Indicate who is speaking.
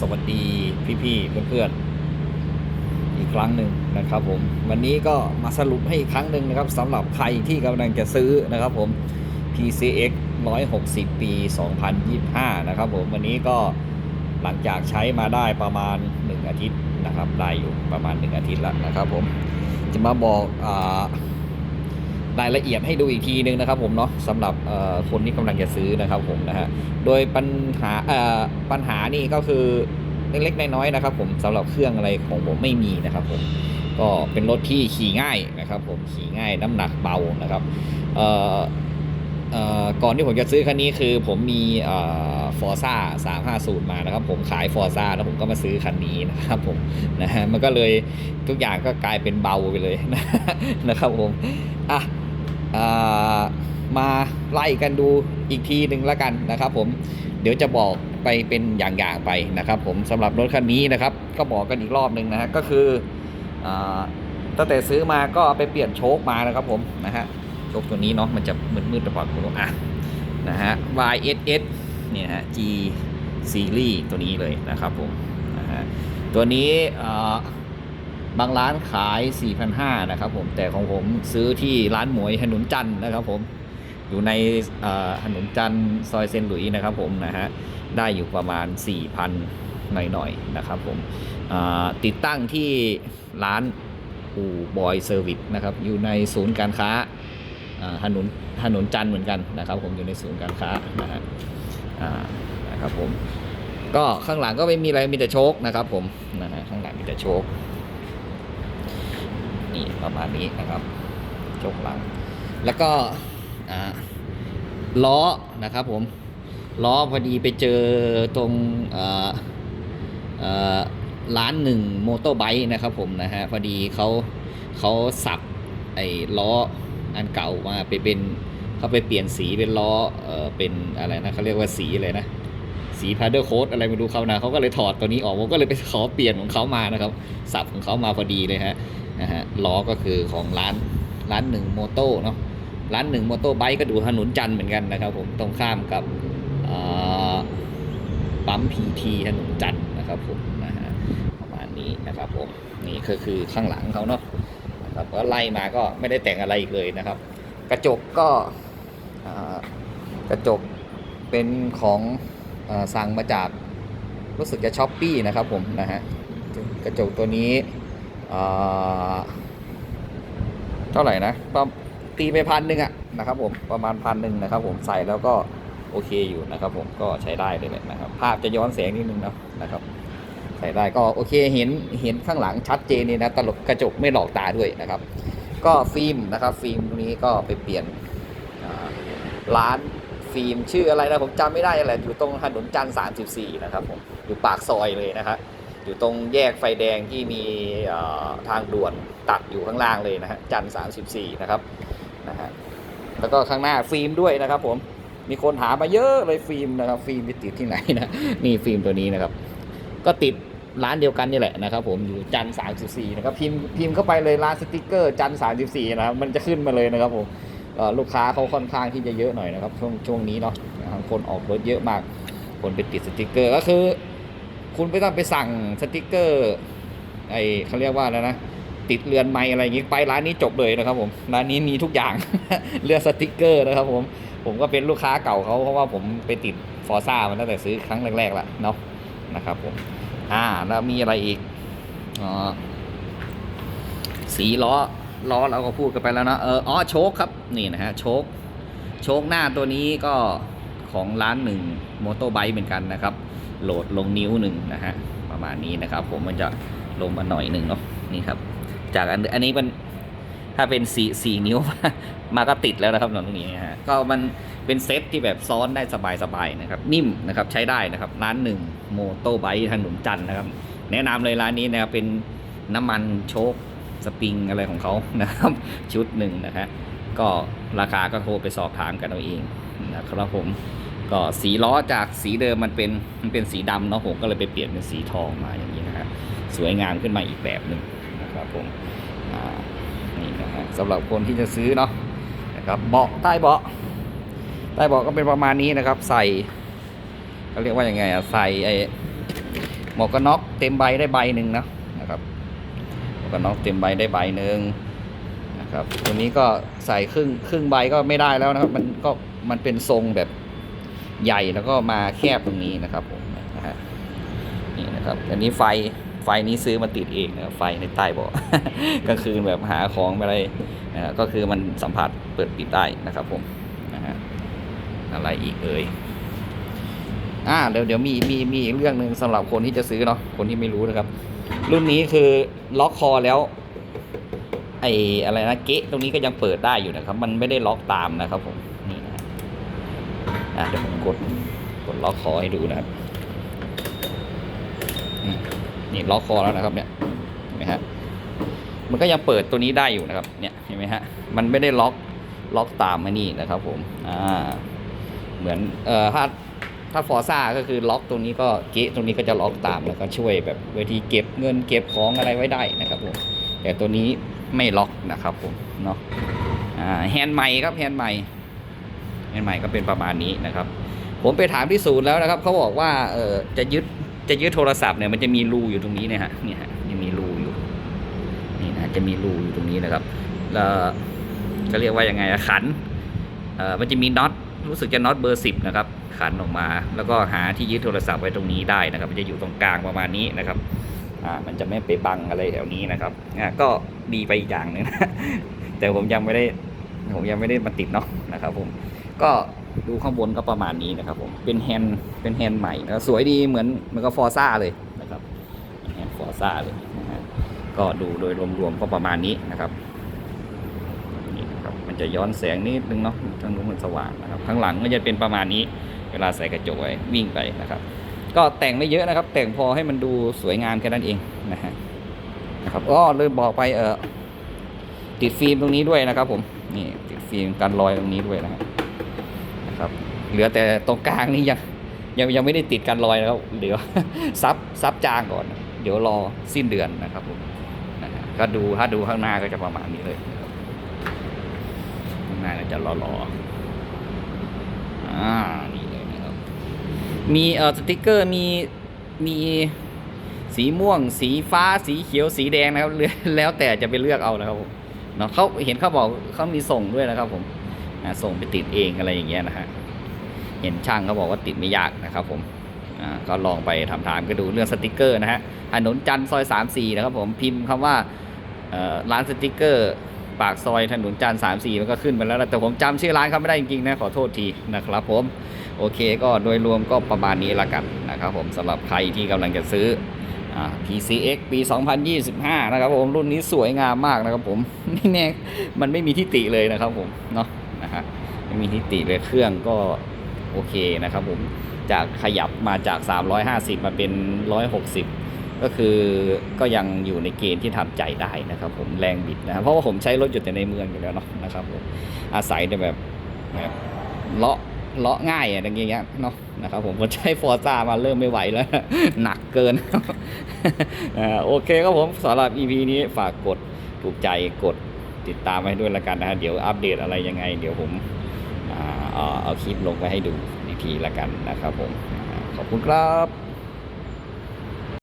Speaker 1: สวัสดีพี่ๆเพื่อนๆอีกครั้งหนึ่งนะครับผมวันนี้ก็มาสรุปให้อีกครั้งหนึ่งนะครับสำหรับใครที่กำลังจะซื้อนะครับผม PCX 160 ปี 2025 นะครับผมวันนี้ก็หลังจากใช้มาได้ประมาณ 1 อาทิตย์นะครับได้อยู่ประมาณ 1 อาทิตย์แล้วนะครับผมจะมาบอกอ่า รายละเอียดให้ดูอีกทีนึงนะครับผมเนาะสำหรับคนที่กำลังจะซื้อนะครับผมนะฮะโดยปัญหาเอ่อปัญหานี่ก็คือเล็กๆน้อยๆนะครับ ผมสำหรับเครื่องอะไรของผมไม่มีนะครับผมก็เป็นรถที่ขี่ง่ายนะครับ ผมขี่ง่ายน้ำหนักเบานะครับเอ่อเอ่อก่อนที่ผมจะซื้อคันนี้คือผมมีเอ่อฟอร์ซ่า350มานะครับ ผมขายฟอร์ซ่าแล้วผมก็มาซื้อคันนี้นะครับผมนะฮะมันก็เลยทุกอย่างก็กลายเป็นเบาไปเลยนะครับผมอะ มาไล่กันดูอีกทีหนึ่งล้วกันนะครับ ผมเดี๋ยวจะบอกไปเป็นอย่างๆไปนะครับ ผมสำหรับรถคันนี้นะครับ ก็บอกกันอีกรอบหนึ่งนะฮะก็คืออตั้งแต่ซื้อมาก็ไปเปลี่ยนโชคมานะครับผมนะฮะโชคตัวนี้เนาะมันจะมืดๆตะปอดคุณอะนะฮะ YSS เนี่ยฮะ G Series ตัวนี้เลยนะครับผมนะฮะตัวนี้ บางร้านขาย 4,500นะครับผมแต่ของผมซื้อที่ร้านหมวยถนนจันทร์นะครับผมอยู่ในถนนจันทร์ซอยเซนต์หลุยส์นะครับผมนะฮะได้อยู่ประมาณ 4,000หน่อยๆนะครับผมติดตั้งที่ร้านอูบอยเซอร์วิสนะครับอยู่ในศูนย์การค้าถนนถนนจันทร์เหมือนกันนะครับผมอยู่ในศูนย์การค้านะฮะนะครับผมก็ข้างหลังก็ไม่มีอะไรมีแต่โชคนะครับผมนะฮะข้างหลังมีแต่โชค ประมาณนี้นะครับโชคหลัง แล้วก็ล้อนะครับผมล้อพอดีไปเจอตรงร้านหนึ่งโมโตไบค์นะครับผมนะฮะพอดีเขาเขาสับไอ้ล้ออันเก่ามาไปเป็นเขาไปเปลี่ยนสีเป็นล้อเออเป็นอะไรนะเขาเรียกว่าสีอะไรนะ สีพาเดอร์โค้ดอะไรไม่รู้เขานะเขาก็เลยถอดตัวนี้ออกผมก็เลยไปขอเปลี่ยนของเขามานะครับสับของเขามาพอดีเลยฮะนะฮะล้อก็คือของร้านร้านหนึ่งโมโต้เนาะร้านหนึ่งโมโต้ไบค์ก็ดูถนนจันทร์เหมือนกันนะครับ ผมตรงข้ามกับปั๊มพีทีถนนจันทร์นะครับผมนะฮะประมาณนี้นะครับผมนี่ก็คือข้างหลังเขาเนาะนะครับก็ไล่มาก็ไม่ได้แต่งอะไรอีกเลยนะครับ กระจกก็กระจกเป็นของ สั่งมาจากรู้สึกจะช้อปปี้นะครับผมนะฮะกระจกตัวนี้อ่าเท่าไหร่นะประตีไปพันหนึ่งอะนะครับผมประมาณพันหนึ่งนะครับผมใส่แล้วก็โอเคอยู่นะครับผมก็ใช้ได้เลยแหละนะครับ ภาพจะย้อนแสงนิดนึงนะนะครับ ใส่ได้ก็โอเคเห็นเห็นข้างหลังชัดเจนนี่นะตลกกระจกไม่หลอกตาด้วยนะครับ ก็ฟิล์มนะครับ ฟิล์มตรงนี้ก็ไปเปลี่ยนอ่าร้าน ฟิล์มชื่ออะไรนะผมจำไม่ได้อะไรอยู่ตรงถนนจันทร์34 นะครับผมอยู่ปากซอยเลยนะครับอยู่ตรงแยกไฟแดงที่มีทางด่วนตัดอยู่ข้างล่างเลยนะฮะจันทร์34 นะครับนะฮะแล้วก็ข้างหน้าฟิล์มด้วยนะครับผมมีคนถามาเยอะเลยฟิล์มนะครับฟิล์มไปติดที่ไหนนะนี่ฟิล์มตัวนี้นะครับ ก็ติดร้านเดียวกันนี่แหละนะครับผมอยู่จันทร์34นะครับพิมพ์พิมพ์เข้าไปเลยร้านสติกเกอร์จันทร์34นะครับมันจะขึ้นมาเลยนะครับผม ลูกค้าเขาค่อนข้างที่จะเยอะหน่อยนะครับ ช่วงช่วงนี้เนาะคนออกรถเยอะมาก คนไปติดสติกเกอร์ก็คือ คุณไม่ต้องไปสั่งสติกเกอร์ไอเขาเรียกว่าแล้วนะติดเรือนไม้อะไรอย่างงี้ไปร้านนี้จบเลยนะครับผมร้านนี้มีทุกอย่างเรือสติกเกอร์นะครับผมผมก็เป็นลูกค้าเก่าเขาเพราะว่าผมไปติดฟอร์ซ่ามันตั้งแต่ซื้อครั้งแรกๆละเนาะนะครับผมอ่าแล้วมีอะไรอีกอ๋อสีล้อ ล้อเราก็พูดกันไปแล้วนะเอออ๋อโชคครับนี่นะฮะโชคโชคหน้าตัวนี้ก็ของร้านหนึ่งมอเตอร์ไบค์เหมือนกันนะครับ โหลดลงนิ้วหนึ่งนะฮะประมาณนี้นะครับ ผมมันจะลงมาหน่อยหนึ่งเนาะนี่ครับ จากอันอันนี้มันถ้าเป็นสี่สี่นิ้วมาก็ติดแล้วนะครับตรงนี้นะฮะก็มันเป็นเซตที่แบบซ้อนได้สบายๆนะครับ นิ่มนะครับใช้ได้นะครับ ร้านหนึ่งโมโตไบค์ถนนจันนะครับ แนะนำเลยร้านนี้นะครับเป็นน้ำมันโชค สปริงอะไรของเขานะครับ ชุดหนึ่งนะฮะก็ราคาก็โทรไปสอบถามกันเอาเองนะครับผมก็สีล้อจากสีเดิมมันเป็นมันเป็นสีดำเนาะผมก็เลยไปเปลี่ยนเป็นสีทองมาอย่างนี้นะฮะสวยงามขึ้นมาอีกแบบหนึ่งนะครับผมนี่นะฮะสำหรับคนที่จะซื้อเนาะนะครับเบาะใต้เบาะใต้เบาะก็เป็นประมาณนี้นะครับ ใส่เขาเรียกว่ายังไงอะใส่ไอหมวกกันน็อกเต็มใบได้ใบหนึ่งนะนะ วกกันน็อกเต็มใบได้ใบหนึ่งนะครับตัวนี้ก็ใส่ครึ่งครึ่งใบก็ไม่ได้แล้วนะครับ มันก็มันเป็นทรงแบบใหญ่แล้วก็มาแคบตรงนี้นะครับผมนะฮะนี่นะครับอันนี้ไฟไฟนี้ซื้อมาติดเองนะไฟในใต้เบาะกลางคืนแบบหาของอะไรนะฮะก็คือมันสัมผัสเปิดปิดได้นะครับผมนะฮะอะไรอีกเอ่ย อ่าเดี๋ยวเดี๋ยวมีมีมีอีกเรื่องหนึ่งสำหรับคนที่จะซื้อเนาะคนที่ไม่รู้นะครับ รุ่นนี้คือล็อกคอแล้วไออะไรนะเกะตรงนี้ก็ยังเปิดได้อยู่นะครับ มันไม่ได้ล็อกตามนะครับผมนี่นะอ่าเดี๋ยวผมกดกดล็อกคอให้ดูนะครับนี่ล็อกคอแล้วนะครับ เนี่ยเห็นไหมฮะมันก็ยังเปิดตัวนี้ได้อยู่นะครับ เนี่ยเห็นไหมฮะมันไม่ได้ล็อกล็อกตามมานี่นะครับ ผมอ่าเหมือนเอ่อถ้า ถ้าฟอร์ซ่าก็คือล็อกตรงนี้ก็เกะตรงนี้ก็จะล็อกตามแล้วก็ช่วยแบบเวทีเก็บเงินเก็บของอะไรไว้ได้นะครับผมแต่ตัวนี้ไม่ล็อกนะครับผมเนาะแฮนด์ใหม่ครับแฮนด์ใหม่แฮนด์ใหม่ก็เป็นประมาณนี้นะครับ ผมไปถามที่ศูนย์แล้วนะครับเขาบอกว่าเออจะยึดจะยึดโทรศัพท์เนี่ยมันจะมีรูอยู่ตรงนี้นะฮะเนี่ยฮะจะมีรูอยู่นี่นะจะมีรูอยู่ตรงนี้นะครับแล้วก็เรียกว่ายังไงขันเออมันจะมีน็อตรู้สึกจะน็อตเบอร์สิบนะครับ ขันออกมา แล้วก็หาที่ยึดโทรศัพท์ไว้ตรงนี้ได้นะครับ มันจะอยู่ตรงกลางประมาณนี้นะครับอ่ามันจะไม่ไปบังอะไรแถวนี้นะครับอ่าก็ดีไปอีกอย่างหนึ่งนะแต่ผมยังไม่ได้ผมยังไม่ได้มาติดเนาะนะครับ ผมก็ดูข้างบนก็ประมาณนี้นะครับผมเป็นแฮนเป็นแฮนใหม่นะสวยดีเหมือนเหมือนกับฟอร์ซ่าเลยนะครับแฮนฟอร์ซ่าเลยนะฮะก็ดูโดยรวมๆก็ประมาณนี้นะครับนี่นะครับ มันจะย้อนแสงนิดนึงเนาะทางนู้นมันสว่างนะครับ ข้างหลังก็จะเป็นประมาณนี้ เวลาใส่กระจกไว้วิ่งไปนะครับ ก็แต่งไม่เยอะนะครับ แต่งพอให้มันดูสวยงามแค่นั้นเองนะฮะนะครับก็ลืมบอกไปเออติดฟิล์มตรงนี้ด้วยนะครับ ผมนี่ติดฟิล์มกันรอยตรงนี้ด้วยนะครับนะครับ เหลือแต่ตรงกลางนี่ยังยังยังไม่ได้ติดกันรอยแล้วเดี๋ยวซับซับจางก่อน เดี๋ยวรอสิ้นเดือนนะครับผมนะฮะก็ดูถ้าดูข้างหน้าก็จะประมาณนี้เลยข้างหน้าก็จะรอๆอ่า นี่เลยนะครับ มีเอ่อสติกเกอร์มีมีสีม่วง สีฟ้าสีเขียวสีแดงนะครับเลือแล้วแต่จะไปเลือกเอานะครับผมเนาะเขาเห็นเขาบอกเขามีส่งด้วยนะครับผมส่งไปติดเองอะไรอย่างเงี้ยนะฮะเห็นช่างเขาบอกว่าติดไม่ยากนะครับผมก็ลองไปถามถามๆก็ดูเรื่องสติกเกอร์นะฮะถนนจันทร์ซอย3 4นะครับผมพิมพ์คำว่าร้านสติกเกอร์ปากซอยถนนจันทร์สามสี่มันก็ขึ้นไปแล้วแต่ผมจำชื่อร้านเขาไม่ได้จริงๆนะขอโทษทีนะครับผม โอเคก็โดยรวมก็ประมาณนี้ละกันนะครับผมสำหรับใครที่กำลังจะซื้ออ PCX ปี 2025 นะครับผมรุ่นนี้สวยงามมากนะครับผมนี่แน่มันไม่มีทิฏฐิเลยนะครับผมเนาะนะฮะไม่มีทิฏฐิเลยเครื่องก็โอเคนะครับผมจากขยับมาจาก 350 มาเป็น 160 ก็คือก็ยังอยู่ในเกณฑ์ที่ทำใจได้นะครับผมแรงบิดนะเพราะว่าผมใช้รถอยู่แต่ในเมืองอยู่แล้วเนาะนะครับผมอาศัยแต่แบบแบบเลาะ เลาะง่ายอะไรอย่างเงี้ยเนาะนะครับผมผมใช้ฟอร์ซ่ามาเริ่มไม่ไหวแล้ว หนักเกินโอเคครับผมสำหรับ EP นี้ฝากกดถูกใจกดติดตามไว้ด้วยละกันนะฮะเดี๋ยวอัปเดตอะไรยังไง เดี๋ยวผมเอาคลิปลงไปให้ดูอีกทีละกันนะครับผมขอบคุณครับ